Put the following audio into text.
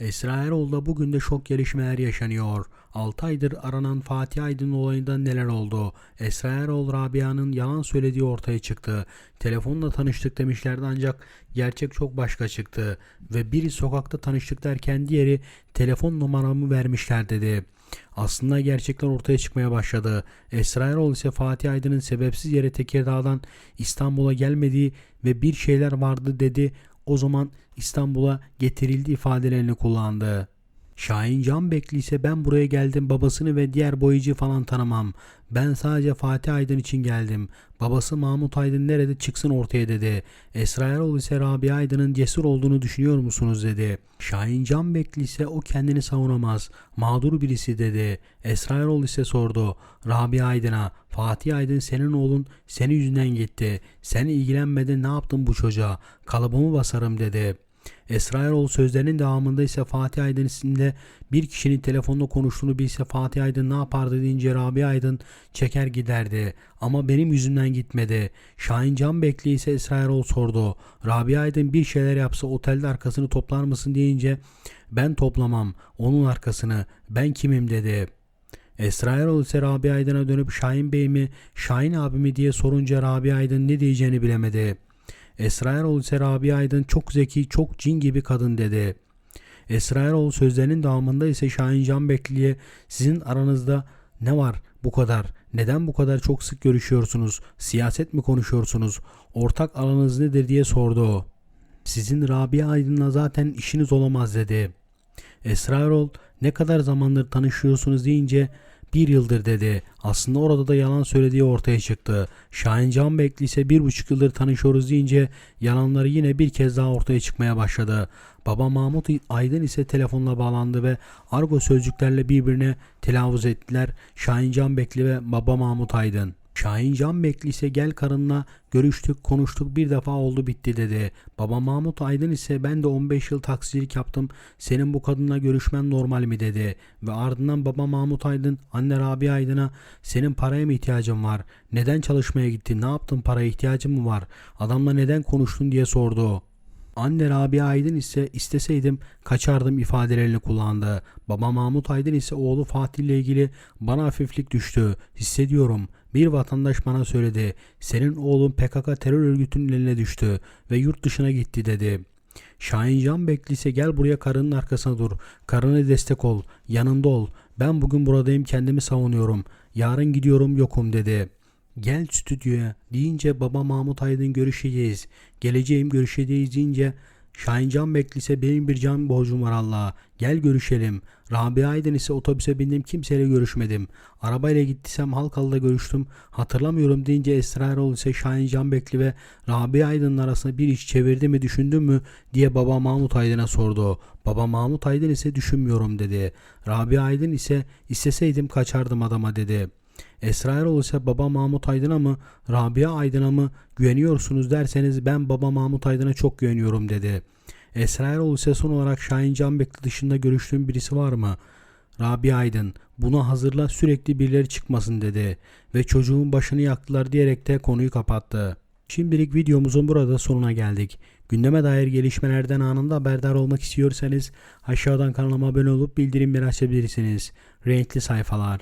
Esra bugün de şok gelişmeler yaşanıyor. 6 aydır aranan Fatih Aydın olayında neler oldu? Esra Rabia'nın yalan söylediği ortaya çıktı. Telefonla tanıştık demişlerdi ancak gerçek çok başka çıktı. Ve biri sokakta tanıştık derken diğeri telefon numaramı vermişler dedi. Aslında gerçekler ortaya çıkmaya başladı. Esra ise Fatih Aydın'ın sebepsiz yere Tekirdağ'dan İstanbul'a gelmediği ve bir şeyler vardı dedi. O zaman İstanbul'a getirildi ifadelerini kullandı. Şahin Canbekli ise ben buraya geldim babasını ve diğer boyacı falan tanımam. Ben sadece Fatih Aydın için geldim. Babası Mahmut Aydın nerede çıksın ortaya dedi. Esra Erol ise Rabia Aydın'ın cesur olduğunu düşünüyor musunuz dedi. Şahin Canbekli ise o kendini savunamaz. Mağdur birisi dedi. Esra Erol ise sordu. Rabia Aydın'a Fatih Aydın senin oğlun senin yüzünden gitti. Sen ilgilenmedin ne yaptın bu çocuğa? Kalıbımı basarım dedi. Esra Erol sözlerinin devamında ise Fatih Aydın isimli bir kişinin telefonla konuştuğunu bilse Fatih Aydın ne yapardı deyince Rabia Aydın çeker giderdi. Ama benim yüzümden gitmedi. Şahin Can Bekli ise Esra Erol sordu. Rabia Aydın bir şeyler yapsa otelde arkasını toplar mısın deyince ben toplamam onun arkasını ben kimim dedi. Esra Erol ise Rabia Aydın'a dönüp Şahin Bey mi Şahin abi mi diye sorunca Rabia Aydın ne diyeceğini bilemedi. Esra Erol ise Rabia Aydın çok zeki, çok cin gibi kadın dedi. Esra Erol sözlerinin devamında ise Şahin Can Bekli'ye sizin aranızda ne var bu kadar? Neden bu kadar çok sık görüşüyorsunuz? Siyaset mi konuşuyorsunuz? Ortak alanınız nedir diye sordu. Sizin Rabia Aydın'la zaten işiniz olamaz dedi. Esra Erol ne kadar zamandır tanışıyorsunuz deyince bir yıldır dedi. Aslında orada da yalan söylediği ortaya çıktı. Şahin Can Bekli ise bir buçuk yıldır tanışıyoruz deyince yalanları yine bir kez daha ortaya çıkmaya başladı. Baba Mahmut Aydın ise telefonla bağlandı ve argo sözcüklerle birbirine telaffuz ettiler. Şahin Can Bekli ve Baba Mahmut Aydın. Şahin Can Bekli ise gel karınla görüştük konuştuk bir defa oldu bitti dedi. Baba Mahmut Aydın ise ben de 15 yıl taksicilik yaptım senin bu kadınla görüşmen normal mi dedi. Ve ardından baba Mahmut Aydın anne Rabia Aydın'a senin paraya mı ihtiyacın var? Neden çalışmaya gittin ne yaptın paraya ihtiyacın mı var? Adamla neden konuştun diye sordu. Anne Rabia Aydın ise isteseydim kaçardım ifadelerini kullandı. Baba Mahmut Aydın ise oğlu Fatih ile ilgili bana hafiflik düştü. Hissediyorum. Bir vatandaş bana söyledi. Senin oğlun PKK terör örgütünün eline düştü ve yurt dışına gitti dedi. Şahin Can Bekli ise gel buraya karının arkasına dur. Karına destek ol. Yanında ol. Ben bugün buradayım kendimi savunuyorum. Yarın gidiyorum yokum dedi. Gel stüdyoya deyince baba Mahmut Aydın görüşeceğiz. Geleceğim görüşeceğiz deyince Şahin Can Bekli ise benim bir can borcum var Allah'a. Gel görüşelim. Rabia Aydın ise otobüse bindim kimseyle görüşmedim. Arabayla gittiysem Halkalı'da görüştüm. Hatırlamıyorum deyince Esra Erol ise Şahin Can Bekli ve Rabia Aydın'ın arasında bir iş çevirdi mi düşündün mü diye baba Mahmut Aydın'a sordu. Baba Mahmut Aydın ise düşünmüyorum dedi. Rabia Aydın ise isteseydim kaçardım adama dedi. Esra Erol ise baba Mahmut Aydın'a mı Rabia Aydın'a mı güveniyorsunuz derseniz ben baba Mahmut Aydın'a çok güveniyorum dedi. Esra Erol ise son olarak Şahin Canbekli dışında görüştüğüm birisi var mı? Rabia Aydın buna hazırla sürekli birileri çıkmasın dedi ve çocuğun başını yaktılar diyerek de konuyu kapattı. Şimdilik videomuzun burada sonuna geldik. Gündeme dair gelişmelerden anında haberdar olmak istiyorsanız aşağıdan kanalıma abone olup bildirimleri açabilirsiniz. Renkli sayfalar.